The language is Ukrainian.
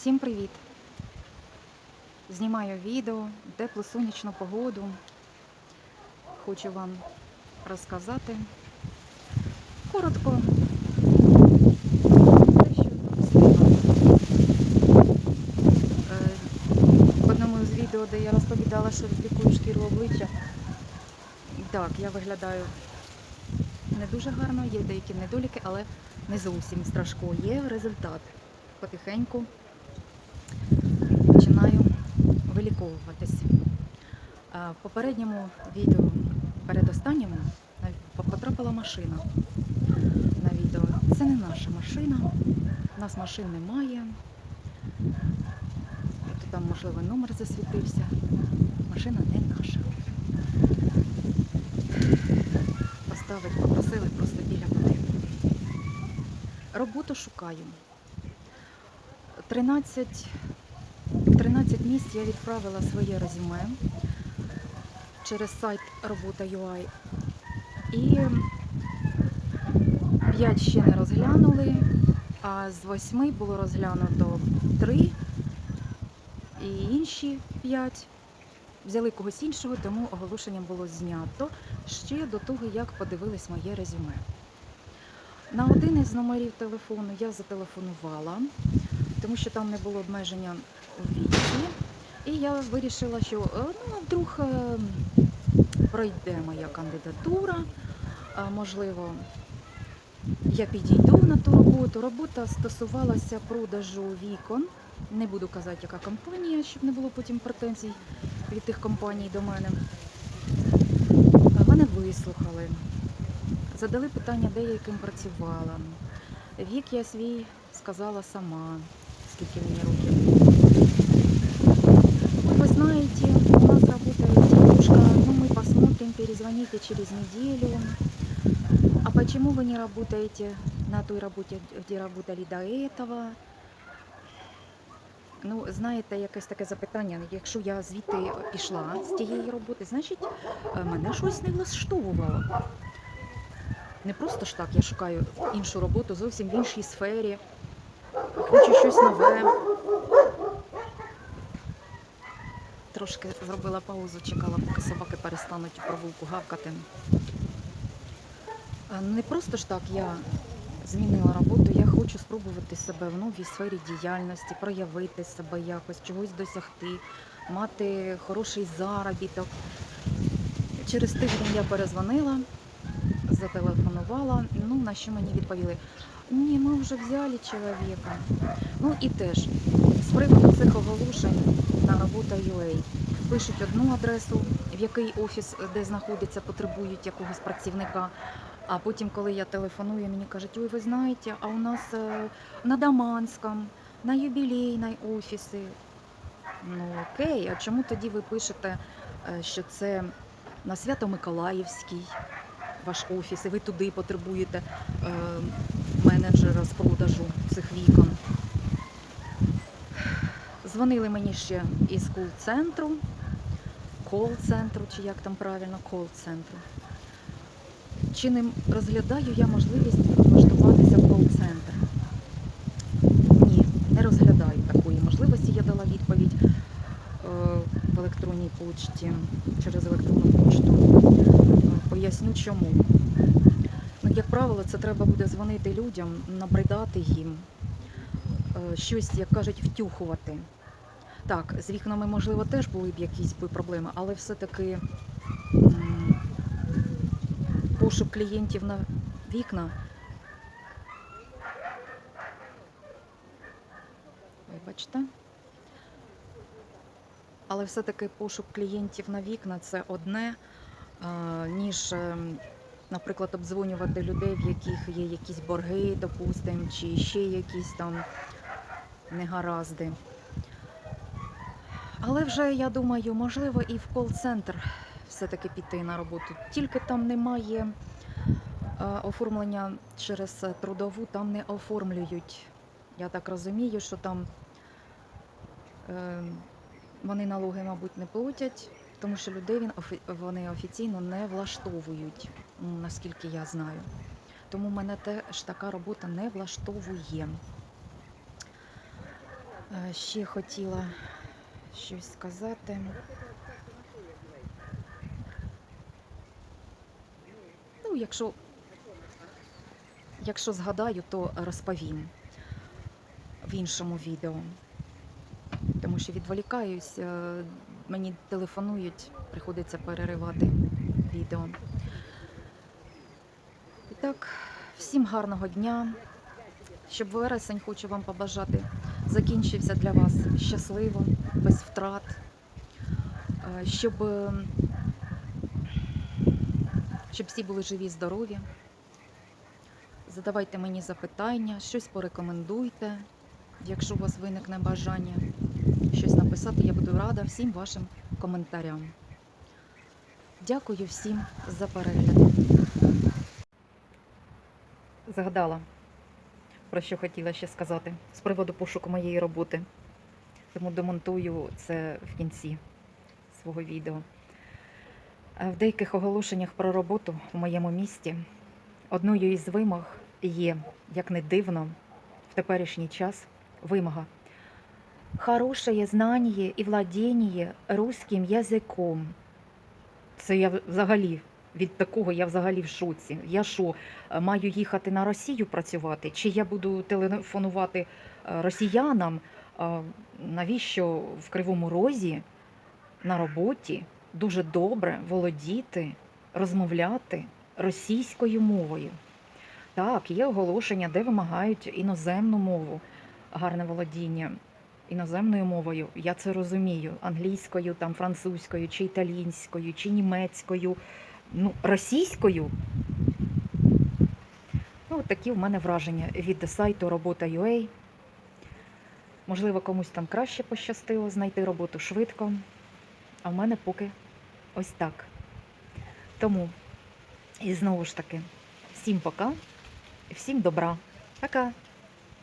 Всім привіт! Знімаю відео, теплу сонячну погоду. Хочу вам розказати коротко. Е, В одному з відео, де я розповідала, що лікую шкіру обличчя. Так, я виглядаю не дуже гарно, є деякі недоліки, але не зовсім страшко. Є результат. Потихеньку починаю виліковуватись. В попередньому відео, передостанньому, на- потрапила машина на відео. Це не наша машина, у нас машин немає. От Там, можливо, номер засвітився. Машина не наша. Поставить, попросили просто біля будинку. Роботу шукаю. 13, в 13 місць я відправила своє резюме через сайт робота.ua і 5 ще не розглянули, а з 8 було розглянуто 3 і інші 5 взяли когось іншого, тому оголошення було знято ще до того, як подивились моє резюме. На один із номерів телефону я зателефонувала, тому що там не було обмеження у. І я вирішила, що е, ну, вдруг е, пройде моя кандидатура, можливо, я підійду на ту роботу. Робота стосувалася продажу вікон. Не буду казати, яка компанія, щоб не було потім претензій від тих компаній до мене. Мене вислухали, задали питання, де я яким працювала. Вік я свій сказала сама, скільки мені років. Ой, Вы знаете, у нас работает девушка, ну мы перезвоните через неделю. А почему вы не работаете на той работе, где работали до этого? Ну, знаєте, якесь таке запитання. Якщо я звідти пішла з тієї роботи, значить е, мене щось не влаштовувало. Не просто ж так, я шукаю іншу роботу зовсім в іншій сфері. Хочу щось нове. Трошки зробила паузу, чекала, поки собаки перестануть у провулку гавкати. Не просто ж так я змінила роботу, я хочу спробувати себе в новій сфері діяльності, проявити себе якось, чогось досягти, мати хороший заробіток. Через тиждень я перезвонила, зателефонувала, ну на що мені відповіли, ні, ми вже взяли чоловіка. Ну і теж з приводу цих оголошень на робота UA пишуть одну адресу, в який офіс, де знаходиться, потребують якогось працівника. А потім, коли я телефоную, мені кажуть, ой, ви знаєте, а у нас е, на Даманському, на юбілейній офіси. Ну окей, а чому тоді ви пишете, е, що це на Свято-Миколаївський ваш офіс, і ви туди потребуєте е, менеджера з продажу цих вікон? Дзвонили мені ще із кол-центру, кол-центру, чи як там правильно, кол-центру. Чи не розглядаю я можливість влаштуватися в кол-центр? Ні, не розглядаю такої можливості. Я дала відповідь е, в електронній почті через електронну почту. Поясню чому. Ну, як правило, це треба буде дзвонити людям, набридати їм, е, щось, як кажуть, втюхувати. Так, з вікнами, можливо, теж були б якісь проблеми, але все-таки пошук клієнтів на вікна. Вибачте. Але все-таки пошук клієнтів на вікна це одне, ніж, ем, наприклад, обдзвонювати людей, в яких є якісь борги, допустимо, чи ще якісь там негаразди. Але вже я думаю, можливо, і в кол-центр все-таки піти на роботу. Тільки там немає е, оформлення через трудову, там не оформлюють. Я так розумію, що там е, вони налоги, мабуть, не платять, тому що людей вони офіційно не влаштовують, наскільки я знаю. Тому мене теж така робота не влаштовує. Е, Ще хотіла щось сказати. Ну, якщо, якщо згадаю, то розповім в іншому відео. Тому що відволікаюсь, е, мені телефонують, приходиться переривати відео. І так, всім гарного дня. Щоб вересень хочу вам побажати закінчився для вас щасливо, без втрат, Е, щоб, е, щоб всі були живі, здорові. Задавайте мені запитання, щось порекомендуйте, якщо у вас виникне бажання щось написати, я буду рада всім вашим коментарям. Дякую всім за перегляд. Згадала про що хотіла ще сказати з приводу пошуку моєї роботи. Тому демонтую це в кінці свого відео. Е, В деяких оголошеннях про роботу в моєму місті одною із вимог є, як не дивно, в теперішній час вимога. Хорошее знання і владіння русським язиком. Це я взагалі від такого я взагалі в шоці. Я що, маю їхати на Росію працювати? Чи я буду телефонувати е, росіянам? Навіщо в Кривому Розі на роботі дуже добре володіти, розмовляти російською мовою? Так, є оголошення, де вимагають іноземну мову, гарне володіння іноземною мовою. Я це розумію. Англійською, там, французькою, чи італійською, чи німецькою. Ну, російською. Ну, от такі в мене враження від сайту робота.ua. Можливо, комусь там краще пощастило знайти роботу швидко. А в мене поки ось так. Тому, і знову ж таки, всім пока всім добра. Пока!